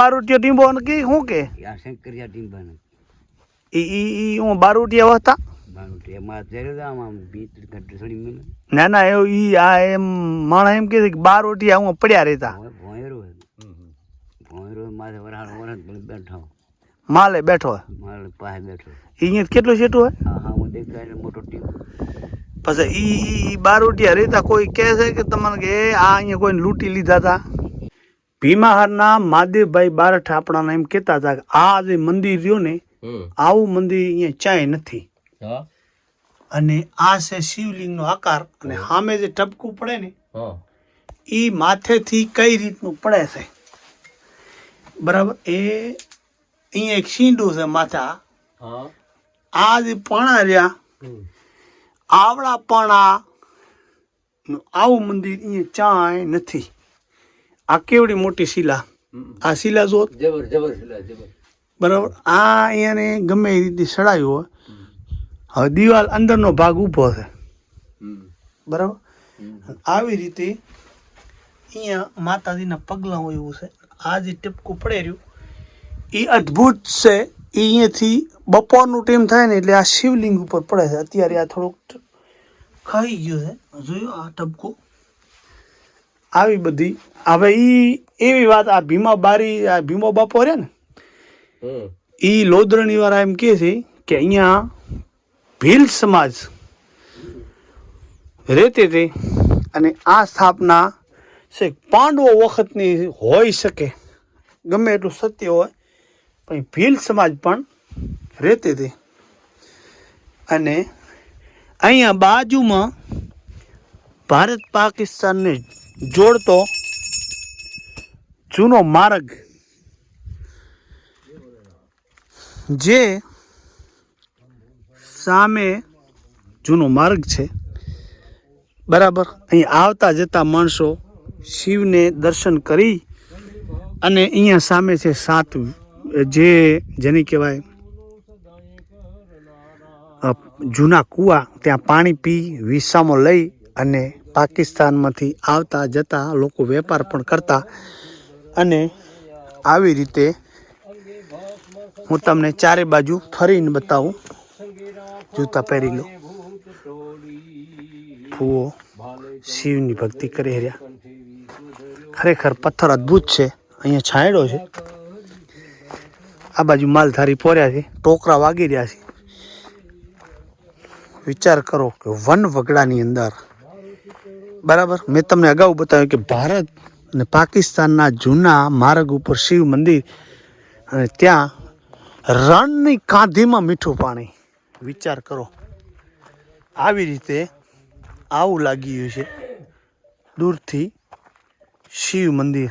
બારોટિયા ટીંબો કે શું કે? આ શંકરિયા ટીમ્બાને ઈ ઈ ઈ હું બારોટિયા હતા ના ના એવું ઈ આ એમ માણસ એમ કે બાર કે હું પડ્યા રહેતા. બેઠો માલે બેઠો. મારા પાસે બેઠો અહીંયા કેટલું છેટું હોય? હા હા હું દેખાય મોટો ટીમ પછી ઈ ઈ બારોટિયા રહેતા કોઈ કહે છે કે તમને કે આ અહીંયા કોઈને લૂંટી લીધા હતા ભીમાહારના મહાદેવભાઈ બારઠ આપણાને એમ કહેતા હતા કે આ જે મંદિર રહ્યું ને આવું મંદિર અહીંયા ચાય નથી. અને આ છે શિવલિંગનો આકાર અને સામે જે ટપકું પડે ને એ માથેથી કઈ રીતનું પડે છે? બરાબર? એ અહીંયા એક શીંડું છે માથા. આ જે પણા રહ્યા આવડા પણા આવું મંદિર અહીંયા ચાય નથી. આ કેવડી મોટી શિલા? આ શિલા જો બરાબર? આ અહીંયાને ગમે એ રીતે સડાયું હોય. હવે દિવાલ અંદરનો ભાગ ઊભો છે. બરાબર? આવી રીતે અહીંયા માતાજીના પગલાં હોય એવું છે. આ જે ટીપકું પડે રહ્યું એ અદ્ભુત છે. એ અહીંયાથી બપોરનું ટાઈમ થાય ને એટલે આ શિવલિંગ ઉપર પડે છે. અત્યારે આ થોડુંક ખાઈ ગયું છે. જોયું આ ટપકું? આવી બધી. હવે એ એવી વાત આ ભીમા બારી આ ભીમો બાપો રે ને એ લોદરણી વાળા એમ કહે છે કે અહીંયા ભીલ સમાજ રહેતી હતી અને આ સ્થાપના છે પાંડવો વખતની હોઈ શકે. ગમે એટલું સત્ય હોય પણ ભીલ સમાજ પણ રહેતી હતી અને અહીંયા બાજુમાં ભારત પાકિસ્તાનને જોડતો જૂનો માર્ગ જે સામે જૂનો માર્ગ છે. બરાબર? અહીં આવતા જતા માણસો શિવને દર્શન કરી અને અહીંયા સામે છે સાત જે જેને કહેવાય જૂના કૂવા. ત્યાં પાણી પી, વિસામો લઈ અને પાકિસ્તાનમાંથી આવતા જતા લોકો વેપાર પણ કરતા અને આવી રીતે હું તમને ચારે બાજુ ફરીને બતાવું. જૂતા પહેરી લો. ફૂવો શિવની ભક્તિ કરી રહ્યા. ખરેખર પથ્થર અદ્ભુત છે. અહીંયા છાંયડો છે. આ બાજુ માલધારી પોર્યા છે. ટોકરા વાગી રહ્યા છે. વિચાર કરો કે વન વગડાની અંદર બરાબર? મેં તમને અગાઉ બતાવ્યું કે ભારત અને પાકિસ્તાનના જૂના માર્ગ ઉપર શિવ મંદિર અને ત્યાં રણની કાંધીમાં મીઠું પાણી. વિચાર કરો. આવી રીતે આવું લાગી ગયું છે દૂરથી શિવ મંદિર.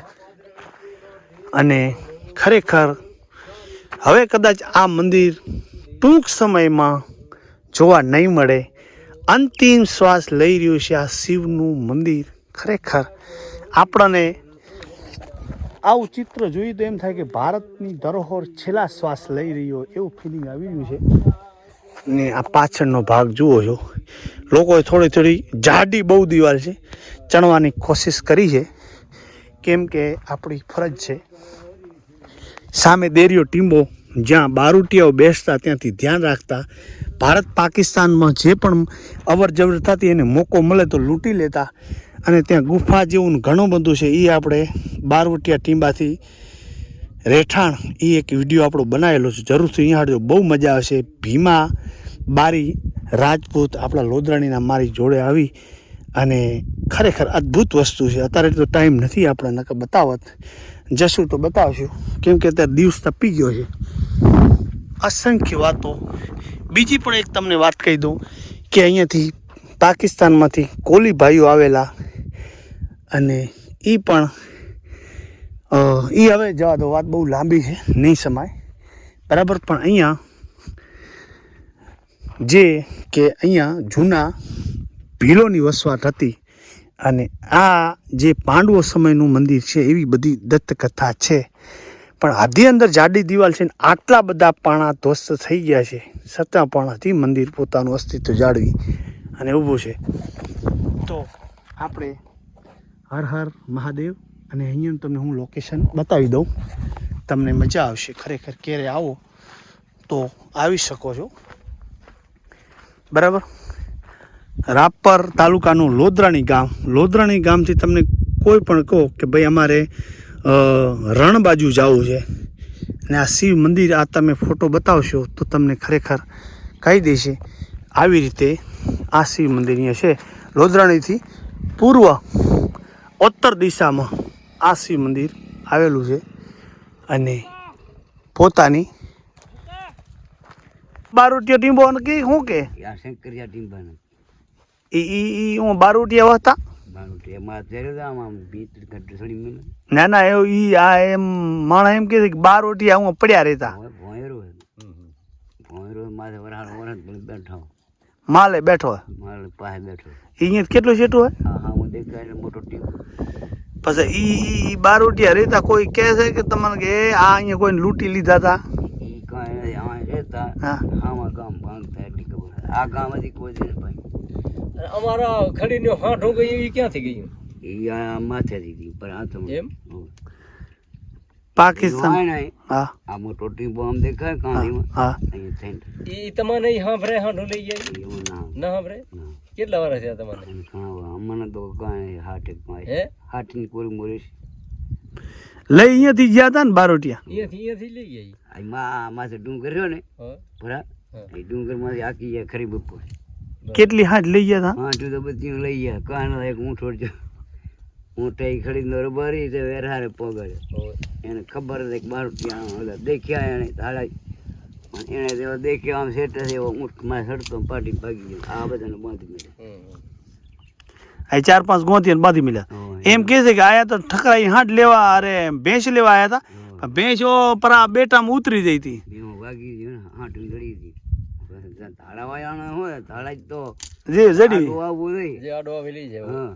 અને ખરેખર હવે કદાચ આ મંદિર ટૂંક સમયમાં જોવા નહીં મળે અંતિમ શ્વાસ લઈ રહ્યું છે આ શિવનું મંદિર. ખરેખર આપણને આવું ચિત્ર જોઈએ તો એમ થાય કે ભારતની ધરોહર છેલ્લા શ્વાસ લઈ રહ્યો એવું ફિલિંગ આવી રહ્યું છે. ને આ પાછળનો ભાગ જુઓ છો. લોકોએ થોડી થોડી જાડી બહુ દિવાલ છે. ચણવાની કોશિશ કરી છે. કેમ કે આપણી ફરજ છે. સામે દેરિયો ટીંબો જ્યાં બારુટિયાઓ બેસતા ત્યાંથી ધ્યાન રાખતા ભારત પાકિસ્તાનમાં જે પણ અવર જવર થતી એને મોકો મળે તો લૂંટી લેતા. અને ત્યાં ગુફા જેવું ઘણું બધું છે. એ આપણે બારવટિયા ટીંબાથી રહેઠાણ એ એક વીડિયો આપણો બનાવેલો છે. જરૂરથી અહીંયા હાડજો બહુ મજા આવશે. ભીમા બારી રાજપૂત આપણા લોદરાણીના મારી જોડે આવી અને ખરેખર અદ્ભુત વસ્તુ છે. અત્યારે તો ટાઈમ નથી આપણે, નકર બતાવત. જશું તો બતાવશું. કેમ કે અત્યારે દિવસ તપી ગયો છે. અસંખ્ય વાતો બીજી પણ એક તમને વાત કહી દઉં કે અહીંયાથી પાકિસ્તાનમાંથી કોલી ભાઈઓ આવેલા અને એ પણ એ હવે જવા દો, વાત બહુ લાંબી છે, નહીં સમાય. બરાબર, પણ અહીંયા જે કે અહીંયા જૂના ભીલોની વસવાટ હતી અને આ જે પાંડવો સમયનું મંદિર છે એવી બધી દત્તકથા છે. પણ આધી અંદર જાડી દિવાલ છે ને આટલા બધા પાણા ધ્વસ્ત થઈ ગયા છે. સત્તા પાણાથી મંદિર પોતાનું અસ્તિત્વ જાળવી અને ઊભું છે. તો આપણે હર હર મહાદેવ અને અહીંયા તમને હું લોકેશન બતાવી દઉં. તમને મજા આવશે. ખરેખર ક્યારે આવો તો આવી શકો છો. બરાબર? રાપર તાલુકાનું લોદરાણી ગામ. લોદરાણી ગામથી તમને કોઈ પણ કહો કે ભાઈ અમારે રણ બાજુ જવું છે. અને આ શિવ મંદિર આ તમે ફોટો બતાવશો તો તમને ખરેખર કહી દેશે. આવી રીતે આ શિવ મંદિર અહીંયા છે. લોધરાણીથી પૂર્વ ઉત્તર દિશામાં આ શિવ મંદિર આવેલું છે. અને પોતાની બારોટિયા ટીંબો કે શું કે? શંકરિયા ઈ ઈ હું બારોટિયા હતા? મિલે ના ના એવું ઈ આ એમ માણસ એમ કે છે કે બારોટિયા હું પડ્યા રહેતા. બેઠો માલે બેઠો હોય. મારે પાસે બેઠો ઈ અહીંયા કેટલું છેટું હોય? હા હા હું દેખાય મોટો ટીમ. પછી ઈ ઈ ઈ બારોટિયા રહેતા કોઈ કહે છે કે તમને કે આ અહીંયા કોઈને લૂંટી લીધા હતા ઈ કાંઈ રહેતા. હા. આમાં ગામ ભાંગ થાય આ ગામ હજી કોઈ ભાઈ અમારા ખડીનો હાંઠો ગઈ એ ક્યાંથી ગયું એ આ માથેથી હતી પર આ તો એમ? પાકિસ્તાન. હા. આ મોટો ટીબો આમ દેખાય કાંધીમાં હા અહીંયા થઈને. એ તમને ઈ હાંભરે હાંઠો લઈ જાય? એવું ના ના હાંભળે? ના. કેટલા વર્ષ થયા તમારે? અમને તો કાંઈ હાટ એક હે? હાટની કોરી મોરી લઈ અહીંયાથી ગયા હતા ને બારોટિયા. અહીંયાથી અહીંયાથી લઈ ગઈ ઈ. આ માથે ડુંગર રહ્યો ને હા. ભરા. એ ડુંગરમાંથી આખી ખરી બપોર. કેટલી હાથ લઈ ગયા હતા હાંઠું તો બધી લઈ ગયા. કાનો એક ઊંઠ ઓળજો હું એ ખરીદનો રબારી છે વેરહારે પગાડ્યો એને ખબર હતી કે બાર ત્યાં ઓલા દેખ્યા એને તાળા એને તેવો દેખ્યો આમ સેટ એવો ઊંઠમાં સડતો પાટી ભાગી ગયો. આ બધાને બાંધી મળ્યા. આ ચાર પાંચ ગોંતી બાંધી મળ્યા. એમ. કહે છે કે આયા તો ઠકરાઈ હાટ લેવા અરે ભેંસ લેવા આયા હતા ભેંસો પરા બેટામાં ઉતરી જઈ હતી. ભાગી ગયો ને ગળી હતી. તાળા હોય તાળા તો જે જડી. આડું નહીં. જે આડો આવી લઈ હા.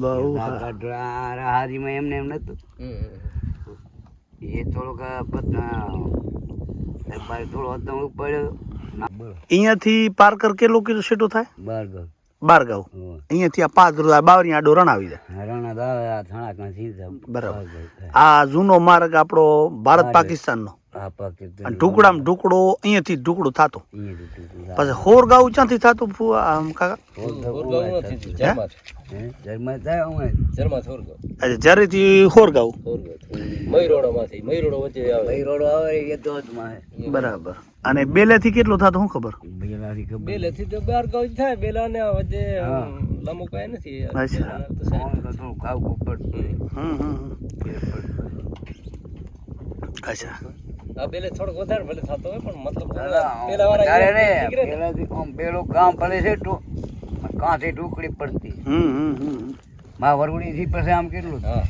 બહુ હારીમાં એમને એમ નતું. એ થોડોક થોડો હતો પડ્યો. અહીંયાથી પારકર કેટલો કિલો સેટો થાય? બાર બારગાંવ. અહીંયાથી આ પાંચ રૂપિયા બાવરી આડો રણ આવી જાય. રણ આવે આ બરાબર. આ જૂનો માર્ગ આપણો ભારત પાકિસ્તાનનો. આ ઢુકડો ટુકડામાં ટુકડો અહીંયાથી ઢુકડો થતો. પછી હોરગાંવ ક્યાંથી થતું ફુવા આમ કાકા? જરીથી માં બરાબર. અને બેલેથી કેટલો થતો શું ખબર? બેલાથી બેલેથી તો બાર ગાંવ થાય. બેલા ને વચ્ચે હા. લાંબુ કાંઈ નથી. અચ્છા. અચ્છા. આ બેલે થોડોક વધારે ભલે થતો હોય પણ મતલબ પેલા વાળા આમ પેલું ગામ છે ટુ કાંથી ટુકડી પડતી. હમ હમ હમમાં વરવડી થી પછી આમ કેટલું? હા.